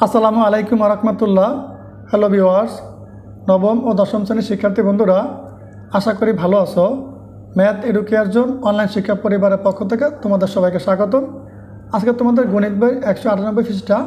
আসসালামু আলাইকুম রহমতুল্লাহ। Hello viewers নবম ও দশম শ্রেণির শিক্ষার্থী বন্ধুরা, আশা করি ভালো আছো। ম্যাথ এডুকেয়ার জোন অনলাইন শিক্ষা পরিবারের পক্ষ থেকে তোমাদের সবাইকে স্বাগতম। আজকে তোমাদের গণিত বই একশো আটানব্বই পৃষ্ঠা,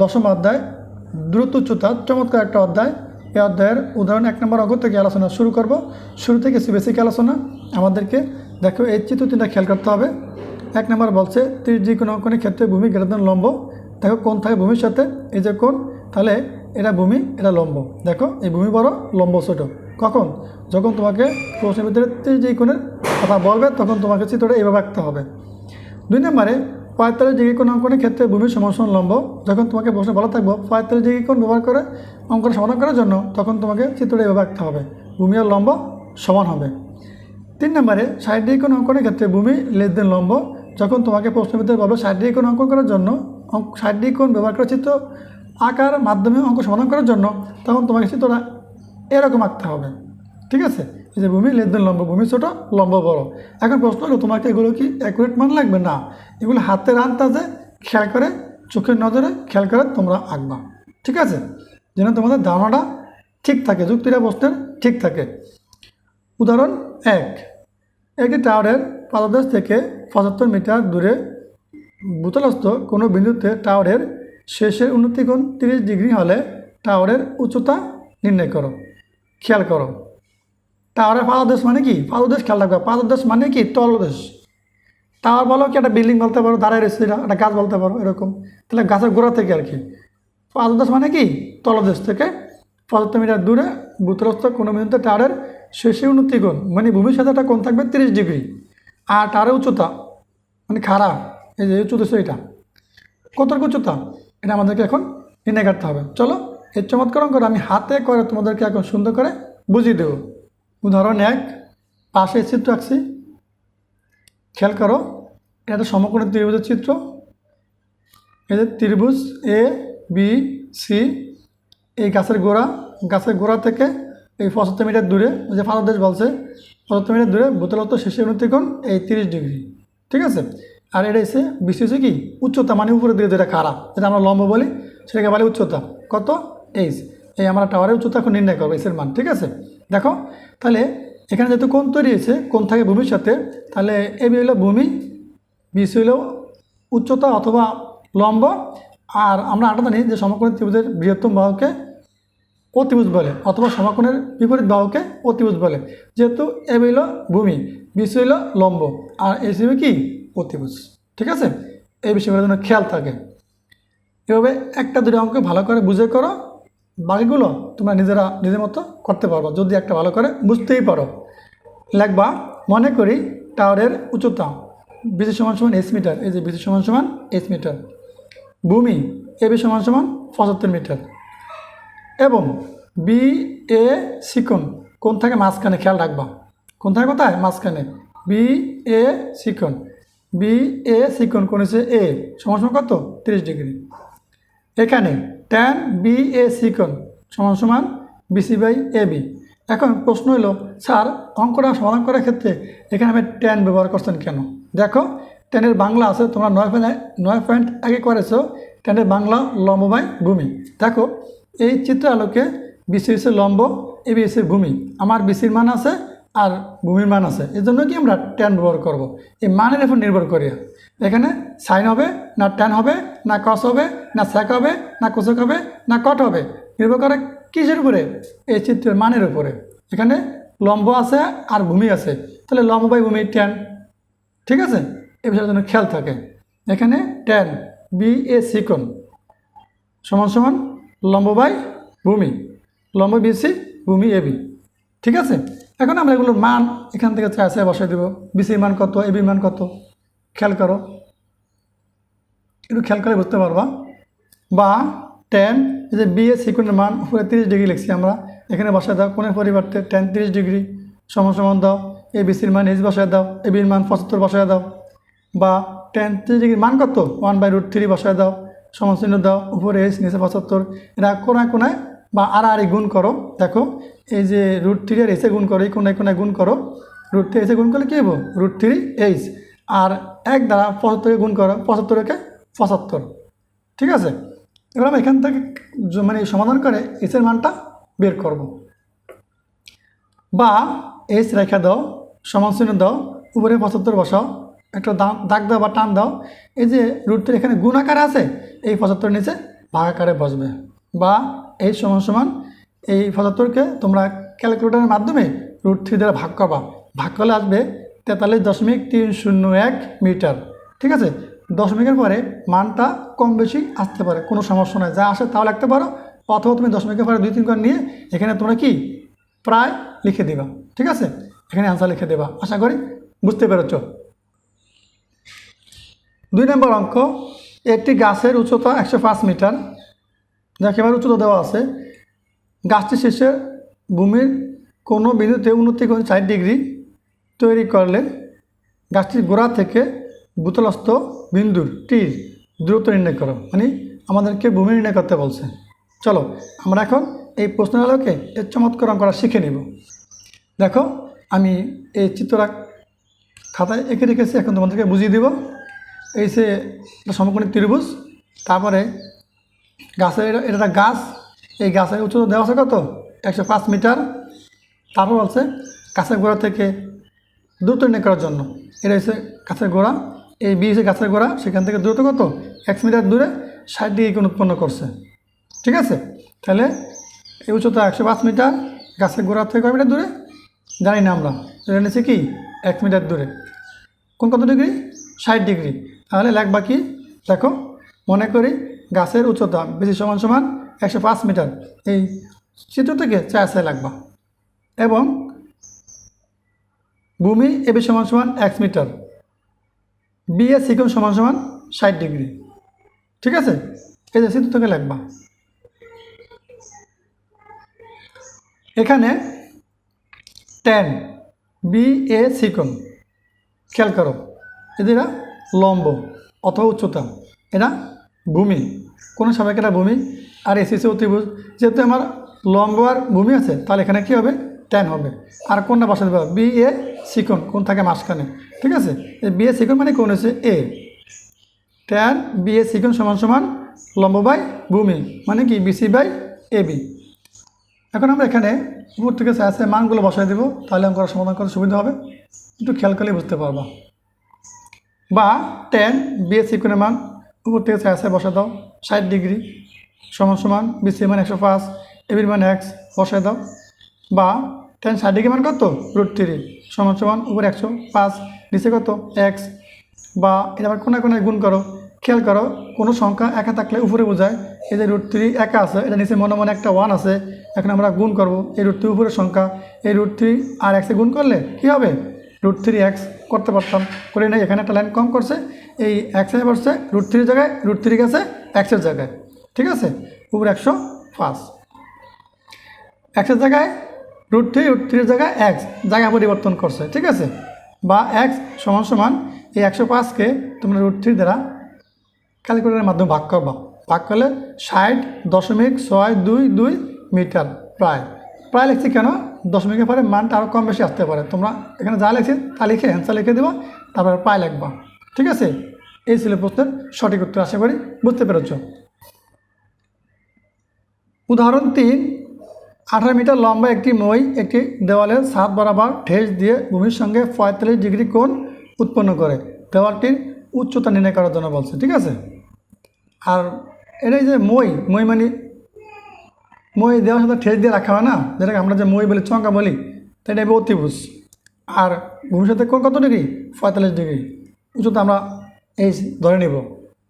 দশম অধ্যায়, দ্রুত উচ্চতা, চমৎকার একটা অধ্যায়। এই অধ্যায়ের উদাহরণ এক নম্বর অঙ্ক থেকে আলোচনা শুরু করব। শুরু থেকে বেসিক আলোচনা। আমাদেরকে দেখো, এই চিত্র তিনটা খেয়াল করতে হবে। এক নম্বর বলছে, ত্রিশ যে কোনো অঙ্কনের ক্ষেত্রে ভূমি গ্রেটার দেন লম্ব। দেখো কোন থাকে ভূমির সাথে? এই যে কোন? তাহলে এটা ভূমি, এটা লম্ব। দেখো, এই ভূমি বড়, লম্ব ছোট। কখন? যখন তোমাকে প্রশ্নের ভিতরে যে কোণের কথা বলবে, তখন তোমাকে চিত্রটা এইভাবে আঁকতে হবে। দুই নম্বরে, পঁয়তাল্লিশ ডিগ্রি কোণ অঙ্কনের ক্ষেত্রে ভূমির সমান লম্ব। যখন তোমাকে প্রশ্ন বলা থাকব, পঁয়তাল্লিশ ডিগ্রি কোণ ব্যবহার করে অঙ্কটা সমাধান করার জন্য, তখন তোমাকে চিত্রটা এইভাবে আঁকতে হবে। ভূমি আর লম্ব সমান হবে। তিন নম্বরে, ষাট ডিগ্রি কোণ অঙ্কনের ক্ষেত্রে ভূমি লেস লম্ব। যখন তোমাকে প্রশ্নের ভিতরে বলবে, ষাট ডিগ্রি কোণ অঙ্কন করার জন্য ষাট কোণ ব্যবহার করে চিত্র আঁকার মাধ্যমে অঙ্ক সমাধান করার জন্য, তখন তোমাকে চিত্রটা এরকম আঁকতে হবে। ঠিক আছে? এই যে ভূমি, লেনদেন লম্ব, ভূমি ছোটো, লম্ব বড়। এখন প্রশ্ন হলো, তোমাকে এগুলো কি অ্যাকুরেট মান লাগবে? না। এগুলো হাতের আন্দাজে খেয়াল করে, চোখের নজরে খেয়াল করে তোমরা আঁকবা। ঠিক আছে? যেন তোমাদের ধারণাটা ঠিক থাকে, যুক্তিটা প্রশ্নের ঠিক থাকে। উদাহরণ এক। একটি টাওয়ারের পাদদেশ থেকে পঁচাত্তর মিটার দূরে ভূতলস্থ কোনো বিন্দুতে টাওয়ারের শেষের উন্নতিকোণ তিরিশ ডিগ্রি হলে টাওয়ারের উচ্চতা নির্ণয় করো। খেয়াল করো। টাওয়ারের পাদদেশ মানে কি? পাদদেশ খেয়াল রাখবে। পাদদেশ মানে কি? তলদেশ। টাওয়ার বলো কি? একটা বিল্ডিং বলতে পারো, দাঁড়ায় রয়েছে একটা গাছ বলতে পারো, এরকম। তাহলে গাছের গোড়া থেকে আর কি। পাদদেশ মানে কি? তলদেশ থেকে। পঁচাত্তর মিটার দূরে ভূতলস্থ কোনো বিন্দুতে টাওয়ারের শেষে উন্নতিকোণ মানে ভূমির সাথে একটা থাকবে তিরিশ ডিগ্রি। আর টাওয়ারের উচ্চতা মানে খাড়া। এই যে উচ্চতা এটা। কতটুকু উচ্চতা এটা আমাদেরকে এখন নির্ণয় করতে হবে। চলো এই চমৎকার অঙ্কটা আমি হাতে করে তোমাদেরকে এখন সুন্দর করে বুঝিয়ে দেবো। উদাহরণ এক, পাশে চিত্র আঁকছি। খেয়াল করো, এটা একটা সমকোণী ত্রিভুজের চিত্র। এই যে ত্রিভুজ এ বি সি এই গাছের গোড়া। গাছের গোড়া থেকে এই পঁচাত্তর মিটার দূরে যে ফাদার দেশ বলছে, পঁচাত্তর মিটার দূরে ভূতলত্ব শেষে উন্নতিকোণ এই তিরিশ ডিগ্রি। ঠিক আছে? আর এটা এসে বেশি হচ্ছে কি? উচ্চতা মানে উপরের দিকে যেটা খারাপ, যেটা আমরা লম্ব বলি, সেটাকে বলে উচ্চতা। কত? এইচ এই আমরা টাওয়ারের উচ্চতা এখন নির্ণয় করব এসের মান, ঠিক আছে? দেখো, তাহলে এখানে যেহেতু কোন তৈরি হয়েছে কোন থাকে ভূমির সাথে, তাহলে এ বি হলো ভূমি বিসি হলো উচ্চতা অথবা লম্ব, আর আমরা আটা জানি যে সমকোণী ত্রিভুজের বৃহত্তম বাহুকে অতিভুজ বলে, অথবা সমাকোণের বিপরীত বাহুকে অতিভুজ বলে। যেহেতু এ বি হইল ভূমি বিসি হইল লম্ব, আর এ হিসেবে কি? অতিভুজ ঠিক আছে? এই বিষয়গুলোর যেন খেয়াল থাকে। এভাবে একটা দুটো অঙ্ক ভালো করে বুঝে করো, বাকিগুলো তোমরা নিজেরা নিজের মতো করতে পারব, যদি একটা ভালো করে বুঝতেই পারো। লেখবা, মনে করি টাওয়ারের উচ্চতা বিসি সমান সমান এস মিটার এই যে বিসি সমান সমান এস মিটার ভূমি এ বি সমান সমান পঁচাত্তর মিটার এবং বি এ সিকন কোন থাকে মাঝখানে খেয়াল রাখবা। কোন থাকে কোথায়? মাঝখানে। বি এ সিকন বি, এ সিকন কোন হচ্ছে এ। সমান কত? তিরিশ ডিগ্রি। এখানে ট্যান বি এ সিকন সমান সমান বিসি বাই এ বি এখন প্রশ্ন হলো, স্যার, অঙ্কটা সমাধান করার ক্ষেত্রে এখানে আমি ট্যান ব্যবহার করছেন কেন? দেখো ট্যানের বাংলা আছে, তোমরা নয় পয়েন্ট নয় পয়েন্ট আগে করেছ ট্যানের বাংলা লম্ব বাই ভূমি। দেখো, এই চিত্র আলোকে বিসি হচ্ছে লম্ব এ বি হচ্ছে ভূমি। আমার বিসির মান আছে আর ভূমির মান আছে। এই জন্য কি আমরা ট্যান ব্যবহার করব। এই মানের উপর নির্ভর করি। এখানে সাইন হবে না ট্যান হবে, না কস হবে, না স্যাক হবে, না কোসক হবে, না কট হবে। নির্ভর করে কিসের উপরে? এই চিত্রের মানের উপরে। এখানে লম্ব আছে আর ভূমি আছে। তাহলে লম্ব বাই ভূমি ট্যান ঠিক আছে? এ বিষয়ের জন্য খেয়াল থাকে। এখানে ট্যান বি এ সিকন সমান সমান লম্ব বাই ভূমি। লম্ব বিসি ভূমি এ বি ঠিক আছে? এখন আমরা এগুলোর মান এখান থেকে চাষে বসাই দেবো। বিসির মান কত এ বির মান কত? খেয়াল করো। একটু খেয়াল করে বুঝতে পারবা। বা টেন এই যে বি এ সিকুনের মান উপরে তিরিশ ডিগ্রি লিখছি আমরা। এখানে বসায় দাও কোনের পরিবর্তে টেন তিরিশ ডিগ্রি। সমান সমান দাও এ বিসির মান এইচ বসায় দাও এ বির মান পঁচাত্তর বসায় দাও। বা টেন তিরিশ ডিগ্রির মান কত? ওয়ান বাই রুট থ্রি বসায় দাও। সমান চিহ্ন দাও, উপরে এইচ নিচে পঁচাত্তর। এরা কোনায় কোনায় বা আড়াআড়ি গুণ করো। দেখো এই যে রুট থ্রি আর এসে গুণ করো, এই কোনায় কোনায় গুণ করো রুট থ্রি এসে গুণ করলে কী হব রুট থ্রি এইচ আর এক দ্বারা পঁচাত্তরকে গুণ করো, পঁচাত্তরকে পঁচাত্তর। ঠিক আছে? এবার আমরা এখান থেকে মানে সমাধান করে এসের মানটা বের করব। বা এস রেখা দাও, সমান চিহ্ন দাও, উপরে পঁচাত্তর বসাও, একটা দাগ দাও বা টান দাও। এই যে রুটটির এখানে গুণ আকারে আছে, এই পঁচাত্তর নিচে ভাগ আকারে বসবে। বা এই সমান সমান এই পঁচাত্তরকে তোমরা ক্যালকুলেটারের মাধ্যমে রুট থ্রি দ্বারা ভাগ করবা। ভাগ করলে আসবে তেতাল্লিশ দশমিক তিন শূন্য এক মিটার। ঠিক আছে? দশমিকের পরে মানটা কম বেশি আসতে পারে, কোনো সমস্যা নয় যা আসে তাও লিখতে পারো, অথবা তুমি দশমিকের পরে দুই তিন করে নিয়ে এখানে তোমরা কি? প্রায় লিখে দিবা। ঠিক আছে? এখানে অ্যান্সার লিখে দেবা। আশা করি বুঝতে পেরেছ। দুই নম্বর অঙ্ক, একটি গাছের উচ্চতা একশো পাঁচ মিটার। যা একেবারে উচ্চতা দেওয়া আছে। গাছটি শেষে ভূমির কোনো বিন্দুতে উন্নতি করে ষাট ডিগ্রি তৈরি করলে গাছটির গোড়া থেকে ভূতলস্থ বিন্দুর টির দূরত্ব নির্ণয় করো। মানে আমাদেরকে ভূমি নির্ণয় করতে বলছে। চলো, আমরা এখন এই প্রশ্নের আলোকে এর চমৎকার অঙ্কটা শিখে নিব। দেখো, আমি এই চিত্রটা খাতায় এঁকে রেখেছি, এখন তোমাদেরকে বুঝিয়ে দিব। এই সে সমকোণী ত্রিভুজ, তারপরে গাছের এটা গাছ এই গাছের উচ্চতা দেওয়া আছে কত? একশো পাঁচ মিটার। তারপর বলছে গাছের গোড়া থেকে দূরত্ব নির্ণয় করার জন্য। এটা হচ্ছে গাছের গোড়া। এই বি গাছের গোড়া। সেখান থেকে দূরত্ব কত? এক মিটার দূরে ষাট ডিগ্রি কোণ উৎপন্ন করছে। ঠিক আছে? তাহলে এই উচ্চতা একশো পাঁচ মিটার। গাছের গোড়া থেকে কয় মিটার দূরে? জানি না আমরা। এটা নিচ্ছে কি? এক মিটার দূরে। কোন কত ডিগ্রি? ষাট ডিগ্রি। তাহলে লাগবা কি? দেখো, মনে করি গাছের উচ্চতা বেশি সমান সমান একশো পাঁচ মিটার। এই চিত্র থেকে চার চাই লাগবা। এবং ভূমি এবি সমান সমান এক মিটার। বি এ সিকম সমান সমান ষাট ডিগ্রি। ঠিক আছে? এই যে চিত্র থেকে লাগবা। এখানে টেন বি এ সিকম খেয়াল করো এদের লম্ব অথবা উচ্চতা। এটা ভূমি। কোনো সময় এটা ভূমি। আর এসিসি অতিভুজ। যেহেতু আমার লম্ব আর ভূমি আছে, তাহলে এখানে কী হবে? ট্যান হবে। আর কোনটা বসা দেবে বি এ সিকন কোন থাকে মাঝখানে। ঠিক আছে? বি এ সিকন মানে কোন হচ্ছে? এ ট্যান বি এ সিকন সমান সমান লম্ব বাই ভূমি। মানে কি? বিসি বাই এ বি এখন আমরা এখানে উপর থেকে আছে মানগুলো বসাই দেবো। তাহলে অঙ্কটা সমাধান করার সুবিধা হবে। একটু খেয়াল করলে বুঝতে পারবা। বা টেন বিএস ইকুনের মান উপর থেকে আছে বসা দাও। ষাট ডিগ্রি। সমান সমান বিসি মান একশো পাঁচ এবির মান এক্স বসাই দাও। বা টেন ষাট ডিগ্রি মান কত? রুট থ্রি সমান সমান উপর একশো পাঁচ, নিচে কত? এক্স বা এটা আবার কোনায় কোনায় গুণ করো। খেয়াল করো, কোনো সংখ্যা একা থাকলে উপরে বোঝায়, এই যে রুট থ্রি একা আছে, এটা নিচে মনে মনে একটা ওয়ান আছে, এখন আমরা গুণ করব, এই রুট থ্রি উপরের সংখ্যা, এই রুট থ্রি আর এক্সে গুণ করলে কী হবে? রুট থ্রি এক্স করতে পারতাম। করে নেই, এখানে একটা লাইন কম করছে, এই এক্সে বসছে রুট থ্রির জায়গায় রুট থ্রি গেছে এক্সের জায়গায়। ঠিক আছে? উপর একশো পাঁচ। এক্সের জায়গায় রুট থ্রি রুট থ্রির জায়গায় এক্স জায়গা পরিবর্তন করছে, ঠিক আছে? বা এক্স সমান সমান এই একশো পাঁচকে তোমরা রুট থ্রি দ্বারা ক্যালকুলেটারের মাধ্যমে ভাগ করবা। ভাগ করলে ষাট দশমিক ছয় দুই দুই মিটার প্রায়। প্রায় লিখছি কেন? দশমিকের পরে মানটা আরও কম বেশি আসতে পারে। তোমরা এখানে যা লিখছি তা লিখে অ্যান্সার লিখে দেবো, তারপরে প্রায় লিখবা। ঠিক আছে? এই ছিল প্রশ্নের সঠিক উত্তর, আশা করি বুঝতে পেরেছ। উদাহরণ তিন, আঠারো মিটার লম্বা একটি মই, একটি দেওয়ালের সাত বরাবর ঠেস দিয়ে ভূমির সঙ্গে পঁয়তাল্লিশ ডিগ্রি কোণ উৎপন্ন করে। দেওয়ালটির উচ্চতা নির্ণয় করার জন্য বলছে, ঠিক আছে? আর এটাই যে মই মই মানে মই দেওয়ার সাথে ঠেস দিয়ে রাখা হয় না? যেটাকে আমরা যে মই বলি চঙ্কা বলি, তো এটা অতিভুজ। আর ভূমির সাথে কোন কত ডিগ্রি? পঁয়তাল্লিশ ডিগ্রি। উচ্চতা আমরা এই ধরে নিব।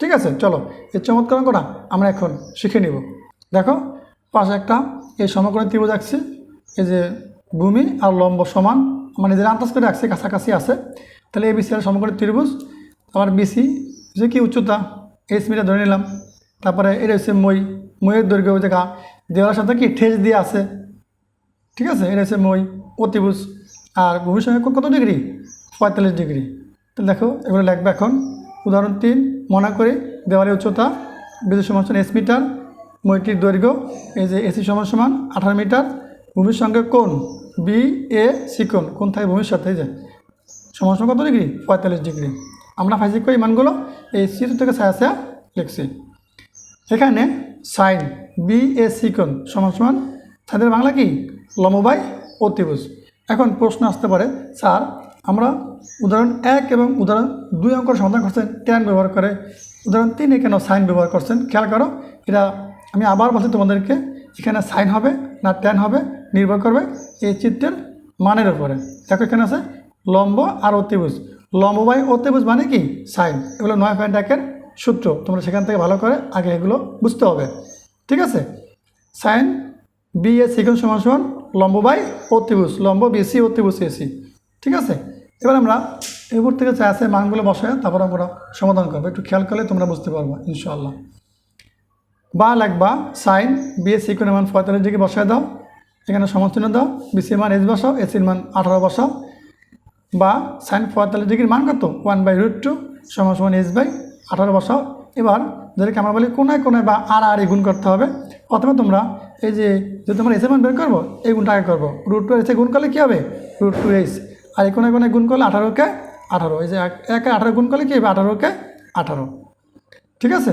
ঠিক আছে? চলো, এই চমৎকার অঙ্কটা আমরা এখন শিখে নিব। দেখো পাশে একটা এই সমকোণী ত্রিভুজ আঁকছি। এই যে ভূমি আর লম্ব সমান। মানে নিজের আন্দাজ করে রাখছি, কাছাকাছি আছে। তাহলে এই বিসি আর সমকোণী ত্রিভুজ, আমার বিসি যে কি উচ্চতা এইচ মিটার ধরে নিলাম। তারপরে এটা হচ্ছে মই। মইয়ের দৈর্ঘ্য ওই জায়গা দেওয়ালের সাথে কি ঠেস দিয়ে আছে? ঠিক আছে, এটা হচ্ছে মই অতিভুজ আর ভূমির সঙ্গে কত ডিগ্রি? পঁয়তাল্লিশ ডিগ্রি। তো দেখো, এগুলো লিখবে এখন। উদাহরণ তিন, মনে করে দেওয়ালের উচ্চতা বিদ্যুৎ সমান এস মিটার মইটির দৈর্ঘ্য, এই যে এসি সমান সমান আঠারো মিটার, ভূমির সঙ্গে কোন বি এ সিকোণ কোন থাকে ভূমির সাথে যে। সমান সমান কত ডিগ্রি? পঁয়তাল্লিশ ডিগ্রি। আমরা ফাইজিক করি মানগুলো? এই চিত্র থেকে ছায়া ছায়া লিখছি। এখানে সাইন বি এ সিকন সমান সমান সাইনের বাংলা কি? লম্বাই অতিভুজ। এখন প্রশ্ন আসতে পারে, স্যার, আমরা উদাহরণ এক এবং উদাহরণ দুই অঙ্কের সমাধান করছেন ট্যান ব্যবহার করে। উদাহরণ তিনে কেন সাইন ব্যবহার করছেন, খেয়াল করো এটা আমি আবার বলছি তোমাদেরকে, এখানে সাইন হবে না ট্যান হবে, নির্ভর করবে এই চিত্রের মানের উপরে। দেখো এখানে আছে লম্ব আর অতিভুজ। লম্ব বাই অতিভুজ মানে কি? সাইন এগুলো নয় পয়েন্ট একের সূত্র। তোমরা সেখান থেকে ভালো করে আগে এগুলো বুঝতে হবে। ঠিক আছে? সাইন বি এ সিকন সমান সমান লম্ব বাই অতিভুজ। লম্ব বিসি অতিভুজ এসি ঠিক আছে? এবার আমরা এরপর থেকে চা আছে মানগুলো বসায়, তারপর আমরা সমাধান করব। একটু খেয়াল করলে তোমরা বুঝতে পারব, ইনশাআল্লাহ। বা লাগবা, সাইন বি এ সিকনের মান পঁয়তাল্লিশ ডিগ্রি বসায় দাও। এখানে সমচিহ্ন দাও বিসির মান এস বসাও এসির মান আঠারো বসাও। বা সাইন পঁয়তাল্লিশ ডিগ্রির মান কত? ওয়ান বাই রুট টু সমান সমান এস বাই আঠারো বসাও। এবার যেটাকে আমরা বলি কোনায় কোনায় বা আর আর গুণ করতে হবে। প্রথমে তোমরা এই যে যদি তোমরা এসে মান বের করব, এই গুণটা আগে করব। রুট টু এসে গুণ করলে কী হবে? রুট টু এইচ আর এই কোনায় কোনায় গুণ করলে আঠারোকে আঠারো। এই যে একে আঠারো গুণ করলে কী হবে? আঠারোকে আঠারো। ঠিক আছে?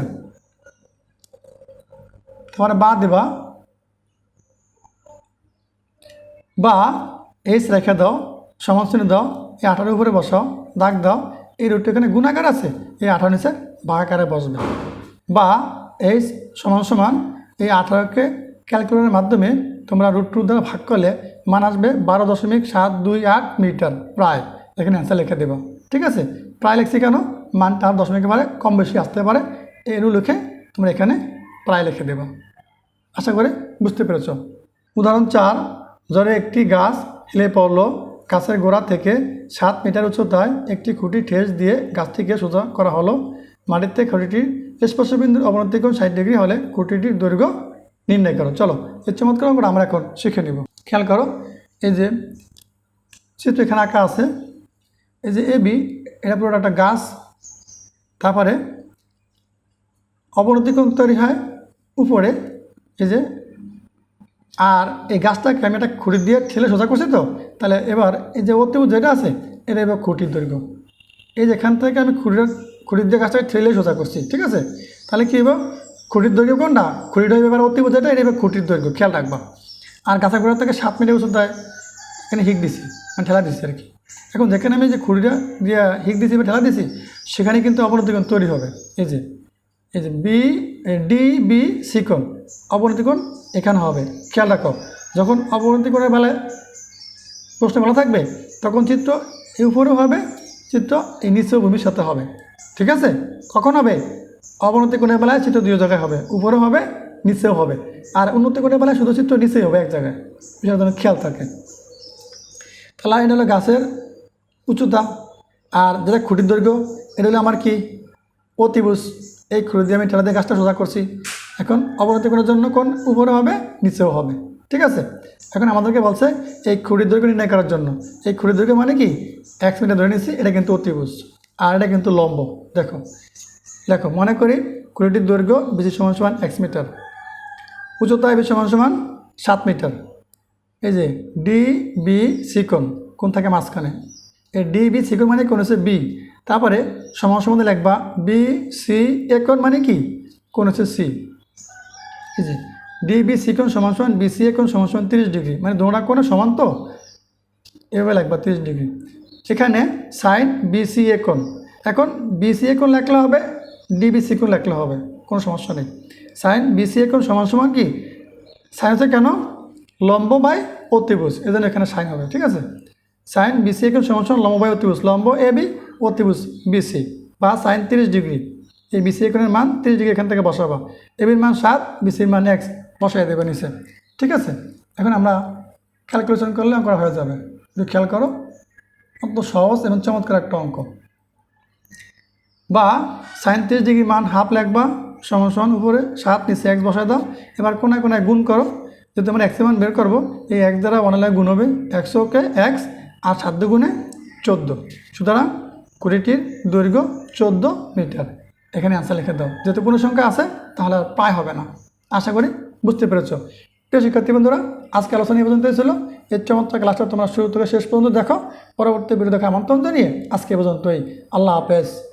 তোমার বা দেবা। বা, এইচ রেখে দাও সমাজচিহ্ন দাও, এই আঠারোর উপরে বসাও দাগ দাও, এই রুটটা এখানে গুণাকার আছে, এই আঠারো নিচে বাহাকারে বসবে। বা, এইচ সমান সমান, এই আঠারোকে ক্যালকুলেটরের মাধ্যমে তোমরা রুট টু দ্বারা ভাগ করলে মান আসবে বারো দশমিক সাত দুই আট মিটার, প্রায়। এখানে অ্যান্সার লিখে দেবো। ঠিক আছে? প্রায় লিখছি কেন? মানটা আর দশমিকের পারে কম বেশি আসতে পারে। এরও লিখে তোমরা এখানে প্রায় লিখে দেবো। আশা করি বুঝতে পেরেছ। উদাহরণ চার জ্বরে একটি গাছ হেলে পড়ল। গাছের গোড়া থেকে সাত মিটার উচ্চতায় একটি খুঁটি ঠেস দিয়ে গাছটিকে সোজা করা হলো। মাটিতে খুঁটিটির স্পর্শবিন্দুর অবনতি কোণ ষাট ডিগ্রি হলে খুঁটিটির দৈর্ঘ্য নির্ণয় করো। চলো এই চমৎকার আমরা এখন শিখে নিব। খেয়াল করো, এই যে চিত্র এখানে আঁকা আছে। এই যে এবি এটা পুরো একটা গাছ। তারপরে অবনতি কোণ তৈরি হয়। উপরে, এই যে, আর এই গাছটাকে আমি একটা খুঁটি দিয়ে ঠেলে সোজা করছি তো, তাহলে এবার এই যে অতিভুজ যেটা আছে, এটা এবার খুঁটির দৈর্ঘ্য। এই যে এখান থেকে আমি খুঁটির খুঁটির দিয়ে গাছটাকে ঠেলে সোজা করছি, ঠিক আছে? তাহলে কী হবে খুঁটির দৈর্ঘ্য কোনটা? খুঁটিটা এবার অতিভুজ যেটা, এটা এবার খুঁটির দৈর্ঘ্য, খেয়াল রাখবা। আর গাছা গোড়া থেকে সাত মিনিট ওষুধ দেয় এখানে হিক দিছি মানে ঠেলা দিছি আর কি। এখন যেখানে আমি যে খুঁটিটা দিয়ে হিক দিছি বা ঠেলা দিছি, সেখানে কিন্তু অবনতিকোণ তৈরি হবে, এই যে। এই যে বি ডি বি সিকোণ অবনতিকোণ এখানে হবে। খেয়াল রাখো, যখন অবনতি অবনতিকোণের বেলায় প্রশ্ন ভালো থাকবে, তখন চিত্র এই উপরেও হবে, চিত্র এই নিচেও ভবিষ্যতে হবে। ঠিক আছে? কখন হবে? অবনতি কোণের বেলায় চিত্র দুই জায়গায় হবে। উপরেও হবে, নিচেও হবে। আর উন্নতি কোণের বেলায় শুধু চিত্র নিচেই হবে এক জায়গায়। বিষয়টা যেন খেয়াল থাকে। তাহলে এটা হলো গাছের উচ্চতা। আর যেটা খুঁটির দৈর্ঘ্য, এটা হলো আমার কি? অতিভুজ। এই খুঁড়ি দিয়ে আমি ঠেলা দিয়ে গাছটা সোজা করছি। এখন অবনতি করার জন্য কোন উপরে হবে? নিচেও হবে। ঠিক আছে? এখন আমাদেরকে বলছে এই খুঁড়ির দৈর্ঘ্য নির্ণয় করার জন্য। এই খুঁড়ির দৈর্ঘ্য মানে কি? এক মিনিট ধরে নিচ্ছি এটা কিন্তু অতিভুজ। আর এটা কিন্তু লম্ব। দেখো। দেখো, মনে করি খুঁড়িটির দৈর্ঘ্য বেশি সমান সমান এক্স মিটার। উচ্চতা বেশি সমান সমান সাত মিটার। এই যে ডি বি সিকন কোন থাকে মাঝখানে। এই ডি বি সিকন মানে কোন হচ্ছে বি। তারপরে সমান সম্বন্ধে লিখবা বি সি একন মানে কি? কোন হচ্ছে সি যে ডি বি সিকন সমান সমান বি সি একন সমান সমান তিরিশ ডিগ্রি। মানে দোড়া কোনো সমান তো? এভাবে লিখবা তিরিশ ডিগ্রি। এখানে সাইন বি সি একন এখন বি সি একন লেখলে হবে ডি বি সিকন লেখলে হবে। কোনো সমস্যা নেই। সাইন বি সি একন সমান সমান কি? সাইন হচ্ছে কেন? লম্ব বাই অতিভুজ। এজন্য এখানে সাইন হবে। ঠিক আছে? সাইন বিসি এখন সমান সমান লম্ব বাই অতিভুজ। লম্ব এ বি অতিভুজ বিসি বা সাইন তিরিশ ডিগ্রি। এই বিসি এখানের মান তিরিশ ডিগ্রি এখান থেকে বসাবা। এবির মান সাত বিসির মান এক্স বসাই দেবে নিচে। ঠিক আছে? এখন আমরা ক্যালকুলেশন করলে অঙ্ক হয়ে যাবে। যদি খেয়াল করো অন্ত সহজ এবং চমৎকার একটা অঙ্ক। বা সাইন তিরিশ ডিগ্রি মান হাফ লাগবা সমান সমান উপরে, সাত, নিচে এক্স বসায় দাও। এবার কোনায় কোনায় গুণ করো। যদি আমরা এক্সের মান বের করব, এই এক দ্বারা অনালায় গুণ হবে। একশোকে এক্স আর সাত গুণে চোদ্দ। সুতরাং কুড়িটির দৈর্ঘ্য চোদ্দ মিটার। এখানে আনসার লিখে দাও। যেহেতু কোনো সংখ্যা আছে, তাহলে আর পায় হবে না। আশা করি বুঝতে পেরেছ। প্রিয় শিক্ষার্থী বন্ধুরা, আজকে আলোচনা এই পর্যন্তই ছিল। এর চমৎকার ক্লাসটা তোমরা শুরু থেকে শেষ পর্যন্ত দেখো। পরবর্তী ভিডিও দেখা আমন্ত্রণ জানিয়ে আজকে পর্যন্তই। আল্লাহ হাফেজ।